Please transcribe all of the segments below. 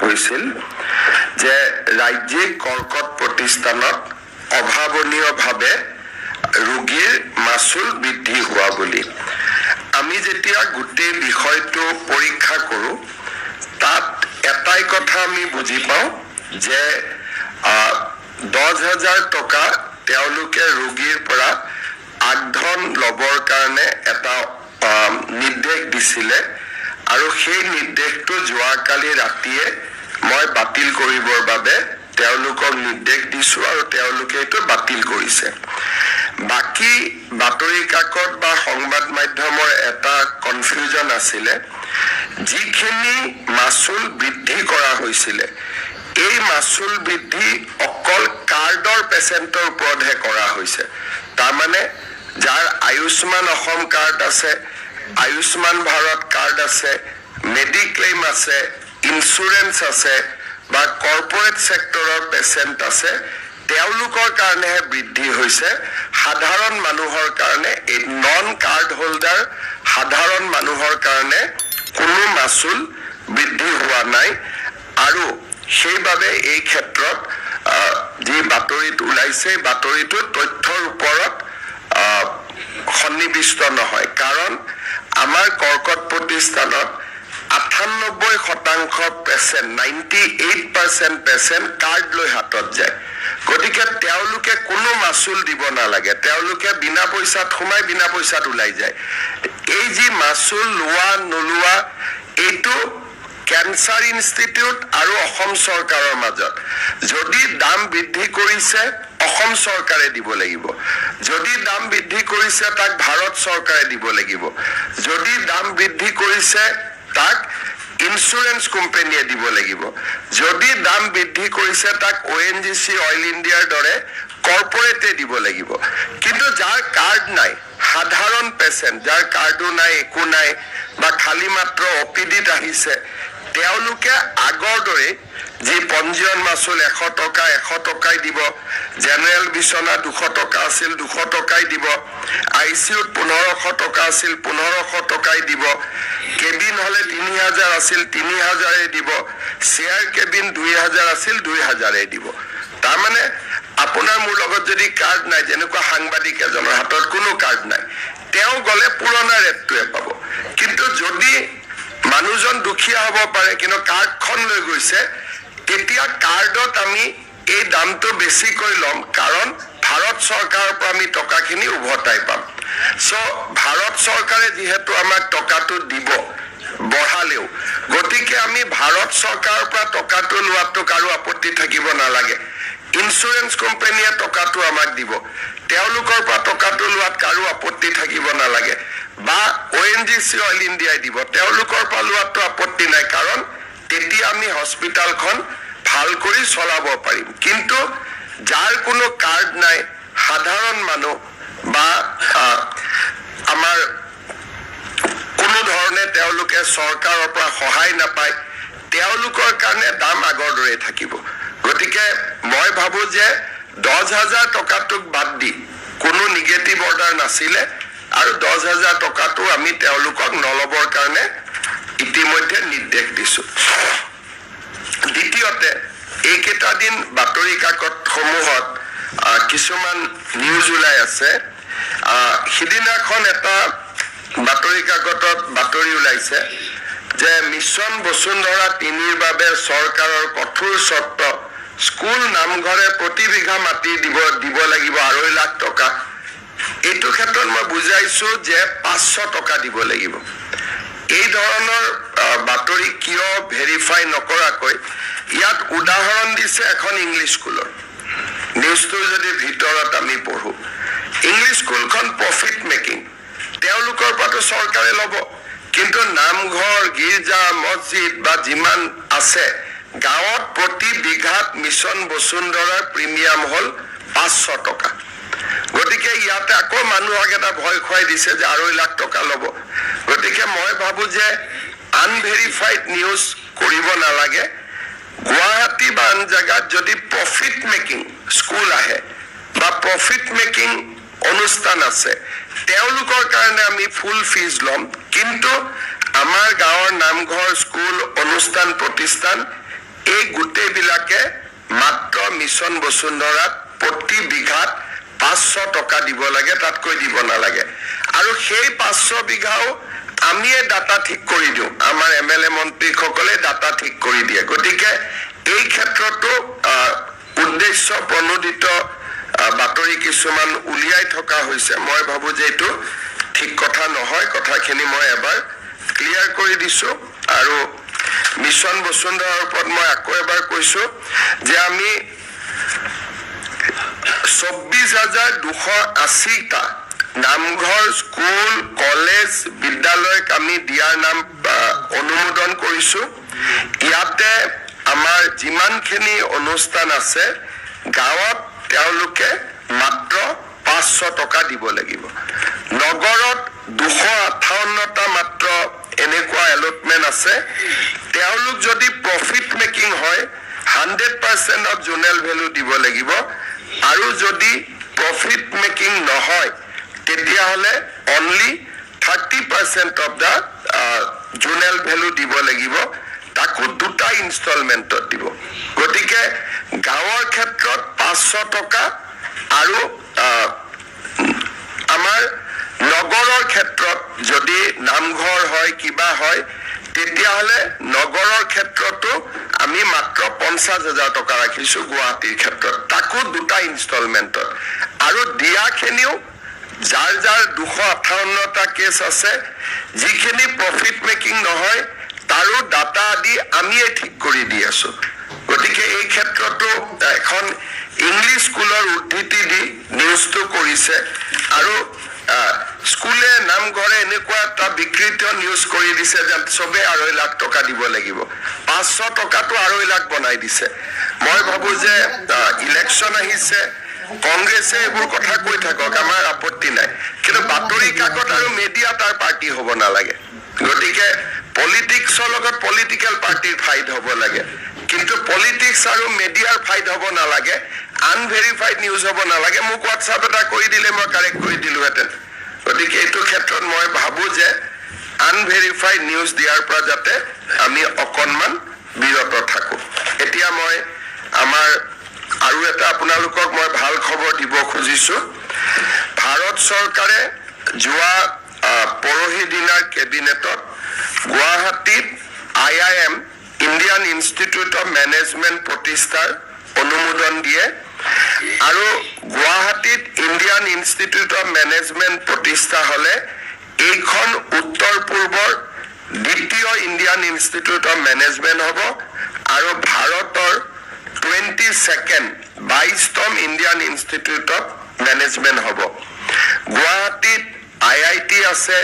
হৈছিল যে ৰাজ্যিক কৰ্কট প্ৰতিষ্ঠানত অভাৱনীয়ভাৱে ৰোগীৰ মাচুল বৃদ্ধি হোৱা বুলি। আমি যেতিয়া গোটেই বিষয়টো পৰীক্ষা কৰোঁ, তাত এটাই কথা আমি বুজি পাওঁ যে দহ হাজাৰ টকা তেওঁলোকে ৰোগীৰ পৰা আগধন ল'বৰ কাৰণে এটা নিৰ্দেশ দিছিলে। আৰু সেই নিৰ্দেশটো যোৱাকালি ৰাতিয়ে মই বাতিল কৰিবৰ বাবে তেওঁলোকক নিৰ্দেশ দিছো আৰু তেওঁলোকে এইটো বাতিল কৰিছে। বাকী বাতৰি কাকত বা সংবাদ মাধ্যমৰ এটা কনফিউজন আছিলে, যিখিনি মাচুল বৃদ্ধি কৰা হৈছিলে, এই মাচুল বৃদ্ধি অকল কাৰ্ডৰ পেচেণ্টৰ ওপৰতহে কৰা হৈছে। তাৰমানে যাৰ আয়ুষ্মান অসম কাৰ্ড আছে আয়ুষ্মান ভাৰত কাৰ্ড আছে মেডিক্লেইম আছে ইঞ্চুৰেঞ্চ আছে বা কৰ্পৰেট ছেক্টৰৰ পেচেণ্ট আছে তেওঁলোকৰ কাৰণেহে বৃদ্ধি হৈছে। সাধাৰণ মানুহৰ কাৰণে এই নন কাৰ্ড হোল্ডাৰ সাধাৰণ মানুহৰ কাৰণে কোনো মাচুল বৃদ্ধি হোৱা নাই। আৰু সেইবাবে এই ক্ষেত্ৰত যি বাতৰিত ওলাইছে বাতৰিটো তথ্যৰ ওপৰত সন্নিৱিষ্ট নহয়। কাৰণ আমাৰ কৰ্কট প্ৰতিষ্ঠানত আঠান্নব্বৈ শতাংশ percent ninety eight percent percent card লৈ হাতত যায়। গতিকে তেওঁলোকে কোনো মাচুল দিব নালাগে। তেওঁলোকে বিনা পইচাত সোমাই বিনা পইচাত ওলাই যায়। এই যি মাচুল লোৱা, নোলোৱা, এইটো কেঞ্চাৰ ইনষ্টিটিউট আৰু অসম চৰকাৰৰ মাজত। যদি দাম বৃদ্ধি কৰিছে অসম চৰকাৰে দিব লাগিব। যদি দাম বৃদ্ধি কৰিছে, তাক ভাৰত চৰকাৰে দিব লাগিব। যদি দাম বৃদ্ধি কৰিছে, তাক ইঞ্চুৰেঞ্চ কোম্পানীয়ে দিব লাগিব। যদি দাম বৃদ্ধি কৰিছে, তাক অ' এন জি চি অইল ইণ্ডিয়াৰ দৰে কৰ্পৰেটে দিব লাগিব। কিন্তু যাৰ কাৰ্ড নাই, সাধাৰণ পেচেণ্ট যাৰ কাৰ্ডো নাই, একো নাই, বা খালী মাত্ৰ অ' পি ডিত আহিছে তেওঁলোকে আগৰ দৰে যি পঞ্জীয়ন মাচুল এশ টকা, এশ টকাই দিব, জেনেৰেল বিচনা দুশ টকা আছিল, দুশ টকাই দিব আই চি ইউত পোন্ধৰশ টকা আছিল, পোন্ধৰশ টকাই দিব, কেবিন হলে তিনি হাজাৰ আছিল, তিনি হাজাৰে দিব চেয়াৰ কেবিন দুই হাজাৰ আছিল, দুই হাজাৰে দিব। তাৰমানে আপোনাৰ মোৰ লগত যদি কাৰ্ড নাই, যেনেকুৱা সাংবাদিক এজনৰ হাতত কোনো কাৰ্ড নাই, তেওঁ গ'লে পুৰণা ৰেটটোৱে পাব। কিন্তু যদি মানুহজন দুখীয়া হ'ব পাৰে, কিন্তু কাৰ্ডখন লৈ গৈছে। তেতিয়া কাৰ্ডত আমি এই দামটো বেছিকৈ ল'ম, কাৰণ ভাৰত চৰকাৰৰ পৰা আমি টকাখিনি উভতাই পাম। চ' ভাৰত চৰকাৰে যিহেতু আমাক টকাটো দিব, বঢ়ালেও, গতিকে আমি ভাৰত চৰকাৰৰ পৰা টকাটো লোৱাটো কাৰো আপত্তি থাকিব নালাগে। ইঞ্চুৰেঞ্চ কোম্পানীয়ে টকাটো আমাক দিব। তেওঁলোকৰ পৰা টকাটো লোৱাত কাৰো আপত্তি থাকিব নালাগে। এন অইল ইণ্ডিয়াই দিব। তেওঁলোকৰ পৰা লোৱাটো আপত্তি নাই, কাৰণ তেতিয়া আমি হস্পিটেলখন ভালো কৰি চলাব পাৰিম। কিন্তু যাৰ কোনো কাৰ্ড নাই, সাধাৰণ মানুহ বা আমাৰ কোনো ধৰণে তেওঁলোকে চৰকাৰৰ পৰা সহায় নাপায়, তেওঁলোকৰ কাৰণে দাম আগৰ দৰে থাকিব। গতিকে মই ভাবো যে দহ হাজাৰ টকাটোক বাদ দি কোনো নিগেটিভ অৰ্ডাৰ নাছিলে আৰু দহ হাজাৰ টকাটো আমি তেওঁলোকক নল'বৰ কাৰণে ইতিমধ্যে নিৰ্দেশ দিছো। দ্বিতীয়তে, এইকেইটা দিন বাতৰি কাকতসমূহত কিছুমান নিউজ ওলাই আছে। সিদিনাখন এটা বাতৰি কাকতত বাতৰি ওলাইছে যে মিছন বসুন্ধৰা তিনিৰ বাবে চৰকাৰৰ কঠোৰ চৰ্ত, স্কুল নামঘৰে প্ৰতি বিঘা মাটি দিব দিব লাগিব আঢ়ৈ লাখ টকা। এইটো ক্ষেত্ৰত মই বুজাইছো যে পাঁচশো টকা দিব লাগিব। এই ধৰণৰ বাতৰি কিয় ভেৰিফাই নকৰাকৈ, ইয়াত উদাহৰণ দিছে এখন ইংলিছ স্কুলৰ। নিউজটোৰ যদি ভিতৰত আমি পঢ়ো, ইংলিছ স্কুলখন প্ৰফিট মেকিং তেওঁলোকৰ পৰাতো চৰকাৰে ল'ব, কিন্তু নামঘৰ, গীৰ্জা, মছজিদ বা যিমান আছে, গাঁৱত প্ৰতি বিঘাত মিছন বসুন্ধৰাৰ প্ৰিমিয়াম হ'ল পাঁচশো টকা। গতিকে ইয়াতে আকৌ মানুহক এটা ভয় খুৱাই দিছে যে আঢ়ৈ লাখ টকা ল'ব। গতিকে মই ভাবো যে আনভেৰিফাইড নিউজ কৰিব নালাগে। গুৱাহাটী বা আন জেগাত যদি প্ৰফিট মেকিং স্কুল আহে বা প্ৰফিট মেকিং অনুষ্ঠান আছে, তেওঁলোকৰ কাৰণে আমি ফুল ফিজ ল'ম। কিন্তু আমাৰ গাঁৱৰ নামঘৰ স্কুল অনুষ্ঠান, প্ৰতিষ্ঠান, এই গোটেইবিলাকে মাত্ৰ মিছন বসুন্ধৰাত প্ৰতি বিঘাত পাঁচশো টকা দিব লাগে, তাতকৈ দিব নালাগে। আৰু সেই পাঁচশো বিঘাও আমিয়ে ডাটা ঠিক কৰি দিওঁ। আমাৰ এম এল এ মন্ত্ৰীসকলে ডাটা ঠিক কৰি দিয়ে। গতিকে এই ক্ষেত্ৰতো উদ্দেশ্য প্ৰণোদিত বাতৰি কিছুমান উলিয়াই থকা হৈছে। মই ভাবো যে এইটো ঠিক কথা নহয়। কথাখিনি মই এবাৰ ক্লিয়াৰ কৰি দিছো। আৰু মিছন বসুন্ধৰাৰ ওপৰত মই আকৌ এবাৰ কৈছো যে আমি চৌব্বিছ হাজাৰ দুশ আশীটা নামঘৰ স্কুল কলেজ বিদ্যালয়ক আমি দিয়াৰ নাম অনুমোদন কৰিছো। ইয়াতে আমাৰ যিমানখিনি অনুষ্ঠান আছে গাঁৱত তেওঁলোকে মাত্ৰ পাঁচশ টকা দিব লাগিব। নগৰত দুশ আঠাৱন্নটা মাত্ৰ এনেকুৱা এলটমেণ্ট আছে। তেওঁলোক যদি প্ৰফিট মেকিং হয় hundred percent of zonal value দিব লাগিব। আৰু যদি প্ৰফিট মেকিং নহয় তেতিয়াহ'লে only thirty percent of the zonal value দিব লাগিব তাকো দুটা ইনষ্টলমেণ্টত দিব। গতিকে গাঁৱৰ ক্ষেত্ৰত পাঁচশ টকা আৰু আমাৰ নগৰৰ ক্ষেত্ৰত যদি নামঘৰ হয় কিবা হয় তেতিয়াহ'লে নগৰৰ ক্ষেত্ৰতো আমি মাত্ৰ পঞ্চাছ হাজাৰ টকা ৰাখিছো গুৱাহাটীৰ ক্ষেত্ৰত। তাকো দুটা ইনষ্টলমেণ্টত আৰু দিয়াখিনিও যাৰ যাৰ দুশ আঠাৱন্নটা কেছ আছে, যিখিনি প্ৰফিট মেকিং নহয়, তাৰো ডাটা আদি আমিয়ে ঠিক কৰি দি আছো। গতিকে এই ক্ষেত্ৰতো এখন ইংলিছ স্কুলৰ উদ্ধৃতি দি নিউজটো কৰিছে। আৰু স্কুলে নামঘৰে এনেকুৱা এটা বিকৃত নিউজ কৰি দিছে যে চবে আঢ়ৈ লাখ টকা দিব লাগিব। পাঁচশো টকাটো আঢ়ৈ লাখ বনাই দিছে। মই ভাবো যে ইলেকশ্যন আহিছে। কংগ্ৰেছে এইবোৰ কথা কৈ থাকক, আমাৰ আপত্তি নাই। কিন্তু বাতৰি কাকত আৰু মিডিয়া তাৰ পাৰ্টি হ'ব নালাগে। গতিকে পলিটিক্সৰ লগত পলিটিকেল পাৰ্টিৰ ফাইট হ'ব লাগে। কিন্তু পলিটিক্স আৰু মিডিয়াৰ ফাইট হ'ব নালাগে। আনভেৰিফাইড নিউজ হ'ব নালাগে। মোক হোৱাটছআপ এটা কৰি দিলে, মই কাৰেক্ট কৰি দিলোহেঁতেন গতিকে এইটো ক্ষেত্ৰত মই ভাবো যে আনভেৰিফাইড নিউজ দিয়াৰ পৰা যাতে আমি অকণমান বিৰত থাকো। এতিয়া মই আমাৰ আৰু এটা আপোনালোকক মই ভালো খবৰ দিব খুজিছো। ভাৰত চৰকাৰে যোৱা পৰহি দিনাৰ কেবিনেটত গুৱাহাটীত I I M, Indian Institute of Management প্ৰতিষ্ঠাৰ অনুমোদন দিয়ে আৰু গুৱাহাটীত ইণ্ডিয়ান ইনষ্টিটিউট অফ মেনেজমেণ্ট প্ৰতিষ্ঠা হ'লে এইখন উত্তৰ পূৰ্বৰ দ্বিতীয় ইণ্ডিয়ান ইনষ্টিটিউট অফ মেনেজমেণ্ট হ'ব আৰু ভাৰতৰ টুৱেণ্টি ছেকেণ্ড বাইশতম ইণ্ডিয়ান ইনষ্টিটিউট অফ মেনেজমেণ্ট হ'ব। গুৱাহাটীত আই আই টি আছে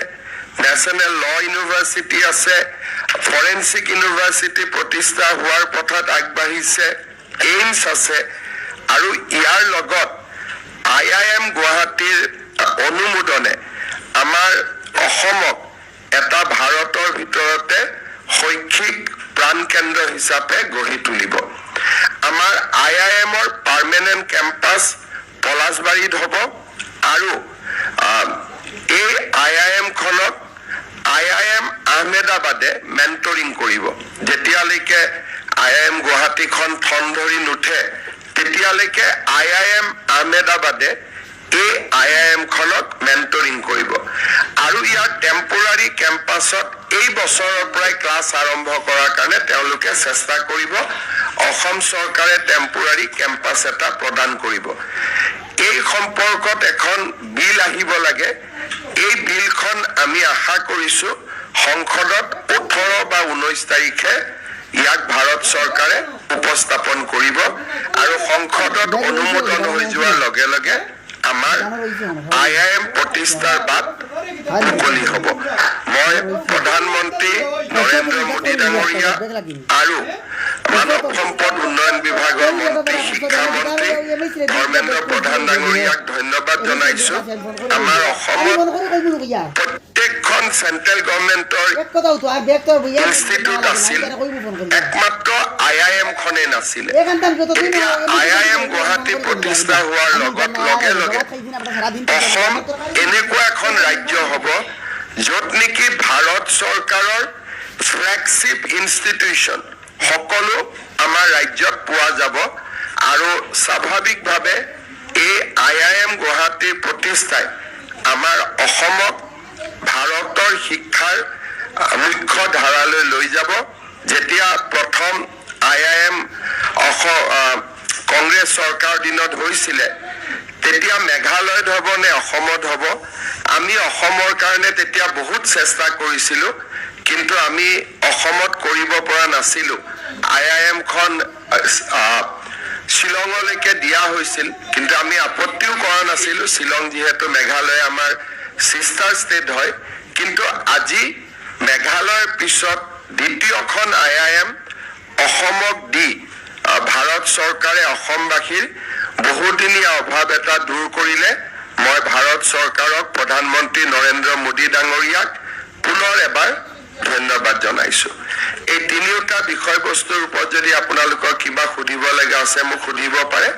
নেশ্যনেল ল ইউনিভাৰ্চিটি আছে ফৰেনচিক ইউনিভাৰ্চিটি প্ৰতিষ্ঠা হোৱাৰ পথত আগবাঢ়িছে, এইমছ আছে আৰু ইয়াৰ লগত আই আই এম গুৱাহাটীৰ অনুমোদনে আমাৰ অসমক এটা ভাৰতৰ ভিতৰতে শৈক্ষিক প্ৰাণকেন্দ্ৰ হিচাপে গঢ়ি তুলিব। আমাৰ আই আই এমৰ পাৰ্মানেণ্ট কেম্পাছ পলাশবাৰীত হ'ব আৰু এই আই আই এমখনত আই আই এম আহমেদাবাদে মেণ্টৰিং কৰিব। যেতিয়ালৈকে আই আই এম গুৱাহাটীখন ঠন ধৰি নুঠে, তেতিয়ালৈকে আই আই এম আহমেদাবাদে এই আই আই এমখনক মেণ্টৰিং কৰিব। আৰু ইয়াৰ টেম্পৰাৰী কেম্পাছত এই বছৰৰ পৰাই ক্লাছ আৰম্ভ কৰাৰ কাৰণে তেওঁলোকে চেষ্টা কৰিব অসম চৰকাৰে টেম্পৰাৰী কেম্পাছ এটা প্ৰদান কৰিব। এই সম্পৰ্কত এখন বিল আহিব লাগে। এই বিলখন আমি আশা কৰিছো সংসদত ওঠৰ বা ঊনৈশ তাৰিখে ইয়াক ভাৰত চৰকাৰে উপস্থাপন কৰিব। আৰু সংসদত অনুমোদন হৈ যোৱাৰ লগে লগে আমাৰ আই আই এম প্ৰতিষ্ঠাৰ বাট মুকলি হ'ব। মই প্ৰধানমন্ত্ৰী নৰেন্দ্ৰ মোদী ডাঙৰীয়া আৰু মানৱ সম্পদ উন্নয়ন বিভাগৰ প্ৰত্যেকখন চেন্ট্ৰেল গভৰ্ণমেণ্টৰ একমাত্ৰ আই আই এম খনে নাছিলে এতিয়া আই আই এম গুৱাহাটী প্ৰতিষ্ঠা হোৱাৰ লগত লগে লগে অসম এনেকুৱা এখন ৰাজ্য হ'ব য'ত নেকি ভাৰত চৰকাৰৰ ফ্লেগশ্বিপ ইনষ্টিটিউচন সকলো আমাৰ ৰাজ্যত পোৱা যাব আৰু স্বাভাৱিকভাৱে এই আই আই এম গুৱাহাটীৰ প্ৰতিষ্ঠাই আমাৰ অসমক ভাৰতৰ শিক্ষাৰ মুখ্য ধাৰালৈ লৈ যাব। যেতিয়া প্ৰথম আই আই এম কংগ্ৰেছ চৰকাৰৰ দিনত হৈছিলে তেতিয়া মেঘালয়ত হ'ব নে অসমত হ'ব আমি অসমৰ কাৰণে তেতিয়া বহুত চেষ্টা কৰিছিলোঁ। কিন্তু আমি অসমত কৰিব পৰা নাছিলোঁ। আই আই এমখন শ্বিলঙলৈকে দিয়া হৈছিল কিন্তু আমি আপত্তিও কৰা নাছিলোঁ। শ্বিলং যিহেতু মেঘালয় আমাৰ ছিষ্টাৰ ষ্টেট হয়। কিন্তু আজি মেঘালয়ৰ পিছত দ্বিতীয়খন আই আই এম অসমক দি ভাৰত চৰকাৰে অসমবাসীৰ বহুদিনীয়া অভাৱ এটা দূৰ কৰিলে। মই ভাৰত চৰকাৰক প্ৰধানমন্ত্ৰী নৰেন্দ্ৰ মোদী ডাঙৰীয়াক পুনৰ এবাৰ ধন্যবাদ জনাইছো। এই তিনিওটা বিষয়বস্তুৰ ওপৰত যদি আপোনালোকৰ কিবা সুধিব লগা আছে, মোক সুধিব পাৰে।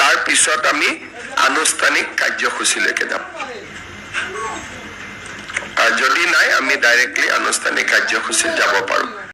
তাৰ পিছত আমি আনুষ্ঠানিক কাৰ্যসূচীলৈকে যাম। যদি নাই, আমি ডাইৰেক্টলি আনুষ্ঠানিক কাৰ্যসূচীত যাব পাৰোঁ।